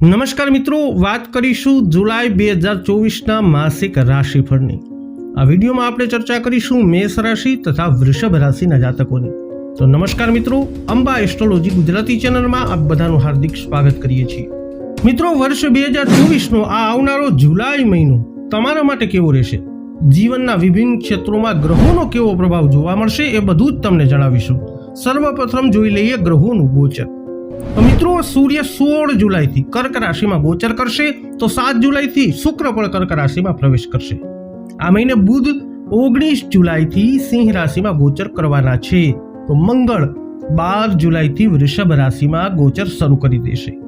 નમસ્કાર મિત્રો, વાત કરીશું જુલાઈ બે હજાર ચોવીસના માસિક રાશિફળની. આ વિડીયોમાં આપણે ચર્ચા કરીશું મેષ રાશિ તથા વૃષભ રાશિના જાતકોની. તો નમસ્કાર મિત્રો, અંબા એસ્ટ્રોલોજી ગુજરાતી ચેનલમાં આપ બધાનું હાર્દિક સ્વાગત કરીએ છીએ. મિત્રો, વર્ષ બે હજાર ચોવીસનો આ આવનારો જુલાઈ મહિનો તમારા માટે કેવો રહેશે? જીવનના વિભિન્ન ક્ષેત્રોમાં ગ્રહોનો કેવો પ્રભાવ જોવા મળશે એ બધું જ તમને જણાવીશું. સર્વપ્રથમ જોઈ લઈએ ગ્રહોનું ગોચર. તો મિત્રો, સૂર્ય સોળ જુલાઈથી કર્ક રાશિમાં ગોચર કરશે, તો સાત જુલાઈથી શુક્ર પણ કર્ક રાશિમાં પ્રવેશ કરશે. આ મહિને બુધ ઓગણીસ જુલાઈથી સિંહ રાશિમાં ગોચર કરવાના છે. તો મંગળ બાર જુલાઈથી વૃષભ રાશિમાં ગોચર શરૂ કરી દેશે.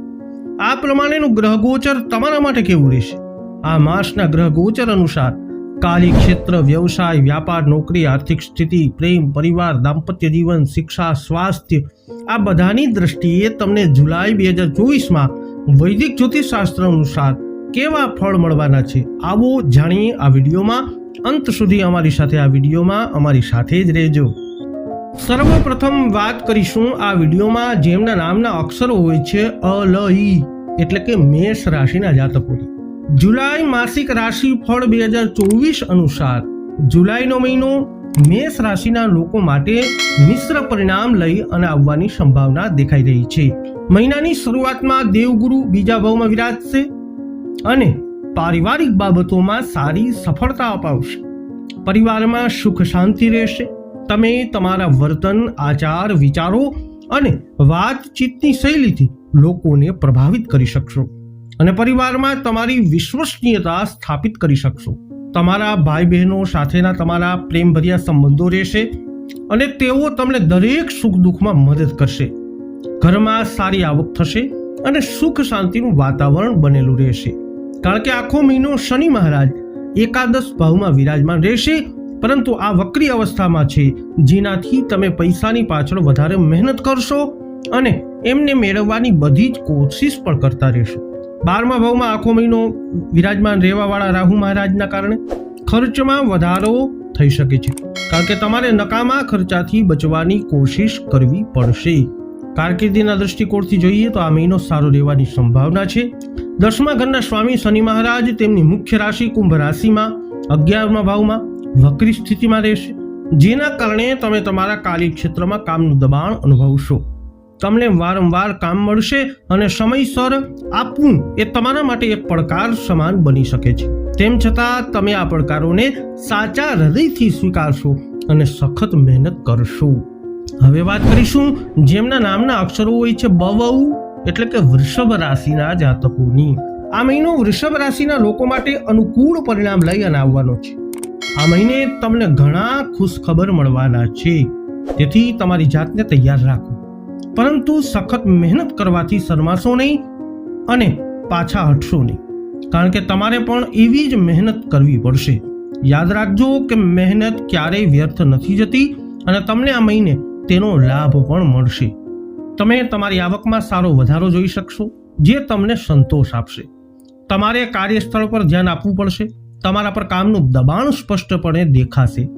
આ પ્રમાણેનું ગ્રહ ગોચર તમારા માટે કેવું રહેશે? આ માસના ગ્રહ ગોચર અનુસાર કાર્ય ક્ષેત્ર, વ્યવસાય, વ્યાપાર, નોકરી, આર્થિક સ્થિતિ, પ્રેમ, પરિવાર, દાંપત્ય જીવન, શિક્ષા, સ્વાસ્થ્ય, આ બધાની દ્રષ્ટિએ તમને જુલાઈ બે હજાર ચોવીસમાં વૈદિક જ્યોતિષશાસ્ત્ર અનુસાર કેવા ફળ મળવાના છે, આવો જાણીએ આ વિડીયોમાં. અંત સુધી અમારી સાથે આ વિડીયોમાં અમારી સાથે જ રહેજો. સર્વપ્રથમ વાત કરીશું આ વિડીયોમાં, જેમના નામના અક્ષરો હોય છે અ, લ, ઈ, એટલે કે મેષ રાશિના જાતકોની. જુલાઈ માસિક રાશિ ફળ બે હજાર ચોવીસ અનુસાર જુલાઈનો મહિનો મેષ રાશિના લોકો માટે મિશ્ર પરિણામ લઈ અને આવવાની સંભાવના દેખાઈ રહી છે. મહિનાની શરૂઆતમાં દેવગુરુ બીજા ભાવમાં વિરાજશે અને પારિવારિક બાબતોમાં સારી સફળતા અપાવશે. પરિવારમાં સુખ શાંતિ રહેશે. તમે તમારા વર્તન, આચાર, વિચારો અને વાતચીતની શૈલીથી લોકોને પ્રભાવિત કરી શકશો. અને પરિવારમાં તમારી વિશ્વસનીયતા સ્થાપિત કરી શકશો. તમારા ભાઈ બહેનો સાથેના તમારા પ્રેમભર્યા સંબંધો રહેશે અને તેઓ તમને દરેક સુખ દુઃખમાં મદદ કરશે. ઘરમાં સારી આવક થશે અને સુખ શાંતિનું વાતાવરણ બનેલું રહેશે. કારણ કે આખો મહિનો શનિ મહારાજ એકાદશ ભાવમાં વિરાજમાન રહેશે, પરંતુ આ વક્રી અવસ્થામાં છે, જેનાથી તમે પૈસાની પાછળ વધારે મહેનત કરશો અને એમને મેળવવાની બધી જ કોશિશ પણ કરતા રહેશો. બારમા ભાવમાં આખો મહિનો વિરાજમાન રહેવાવાળા રાહુ મહારાજના કારણે ખર્ચમાં વધારો થઈ શકે છે. કારણ કે તમારે નકામા ખર્ચાથી બચવાની કોશિશ કરવી પડશે. કારકિર્દીના દૃષ્ટિકોણથી જોઈએ તો આ મહિનો સારો રહેવાની સંભાવના છે. દસમા ઘરના સ્વામી શનિ મહારાજ તેમની મુખ્ય રાશિ કુંભ રાશિમાં અગિયારમા ભાવમાં વક્રી સ્થિતિમાં રહેશે. જેના કારણે તમે તમારા કાર્યક્ષેત્રમાં કામનું દબાણ અનુભવશો. તમને વારંવાર કામ મળશે અને સમયસર આપવું એ તમારા માટે એક પડકાર સમાન બની શકે છે. તેમ છતાં તમે આ પડકારોને સાચા હૃદયથી સ્વીકારશો અને સખત મહેનત કરશો. હવે વાત કરીશું જેમના નામના અક્ષરો હોય છે બવઉ, એટલે કે વૃષભ રાશિના જાતકોની. આ મહિનો વૃષભ રાશિના લોકો માટે અનુકૂળ પરિણામ લઈ અને આવવાનો છે. આ મહિને તમને ઘણા ખુશખબર મળવાના છે. તેથી તમારી જાતને તૈયાર રાખો. પરંતુ સખત મહેનત કરવાથી શરમાશો નહીં અને પાછા હટશો નહીં. કારણ કે તમારે પણ એવી જ મહેનત કરવી પડશે. યાદ રાખજો કે મહેનત ક્યારેય વ્યર્થ નથી જતી અને તમને આ મહિને તેનો લાભ પણ મળશે. તમે તમારી આવકમાં સારો વધારો જોઈ શકશો, જે તમને સંતોષ આપશે. તમારે કાર્યસ્થળ પર ધ્યાન આપવું પડશે. તમારા પર કામનું દબાણ સ્પષ્ટપણે દેખાશે.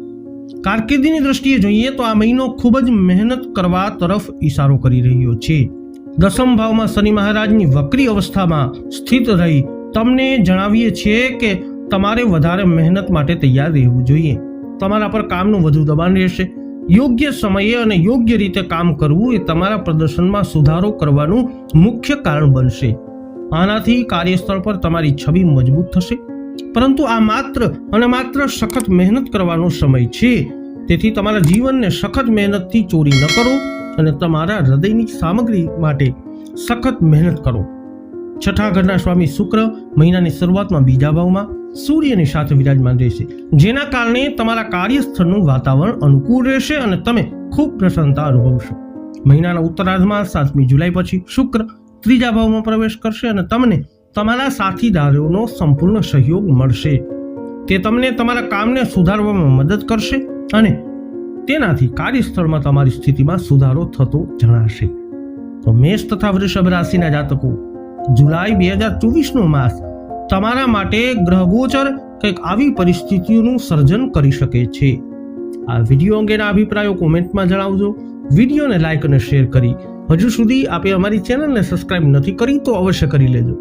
કારકિર્દીની દ્રષ્ટિએ જોઈએ તો આ મહિનો ખૂબ જ મહેનત કરવા તરફ ઈશારો કરી રહ્યો છે. દસમ ભાવમાં શનિ મહારાજની વક્રી અવસ્થામાં સ્થિત રહી. તમને જણાવીએ છીએ કે તમારે વધારે મહેનત માટે તૈયાર રહેવું જોઈએ. તમારા પર કામનું વધુ દબાણ રહેશે. યોગ્ય સમયે અને યોગ્ય રીતે કામ કરવું એ તમારા પ્રદર્શનમાં સુધારો કરવાનું મુખ્ય કારણ બનશે. આનાથી કાર્યસ્થળ પર તમારી છબી મજબૂત થશે. પરંતુ આ માત્ર અને માત્ર સખત મહેનત કરવાનો સમય છે. તેથી તમારા જીવનને સખત મહેનતથી ચોરી ન કરો અને તમારા હૃદયની સામગ્રી માટે સખત મહેનત કરો. છઠ્ઠા ઘરના સ્વામી શુક્ર મહિનાની શરૂઆતમાં બીજા ભાવમાં સૂર્યની સાથે વિરાજમાન રહેશે, જેના કારણે તમારા કાર્યસ્થળનું વાતાવરણ અનુકૂળ રહેશે અને તમે ખૂબ પ્રસન્નતા અનુભવશો. મહિનાના ઉત્તરાર્ધમાં સાતમી જુલાઈ પછી શુક્ર ત્રીજા ભાવમાં પ્રવેશ કરશે અને તમને તમારા સાથીદારોનો સંપૂર્ણ સહયોગ મળશે. તે તમને તમારા કામને સુધારવામાં મદદ કરશે અને તેનાથી કાર્યસ્થળમાં તમારી સ્થિતિમાં સુધારો થતો જણાશે. તો મેષ તથા વૃષભ રાશિના જાતકો, જુલાઈ બે હજાર ચોવીસનો માસ તમારા માટે ગ્રહગોચર કંઈક આવી પરિસ્થિતિઓનું સર્જન કરી શકે છે. આ વીડિયો અંગેના અભિપ્રાયો કોમેન્ટમાં જણાવજો. વિડીયોને લાઇક અને શેર કરી હજુ સુધી આપે અમારી ચેનલને સબસ્ક્રાઇબ નથી કરી તો અવશ્ય કરી લેજો.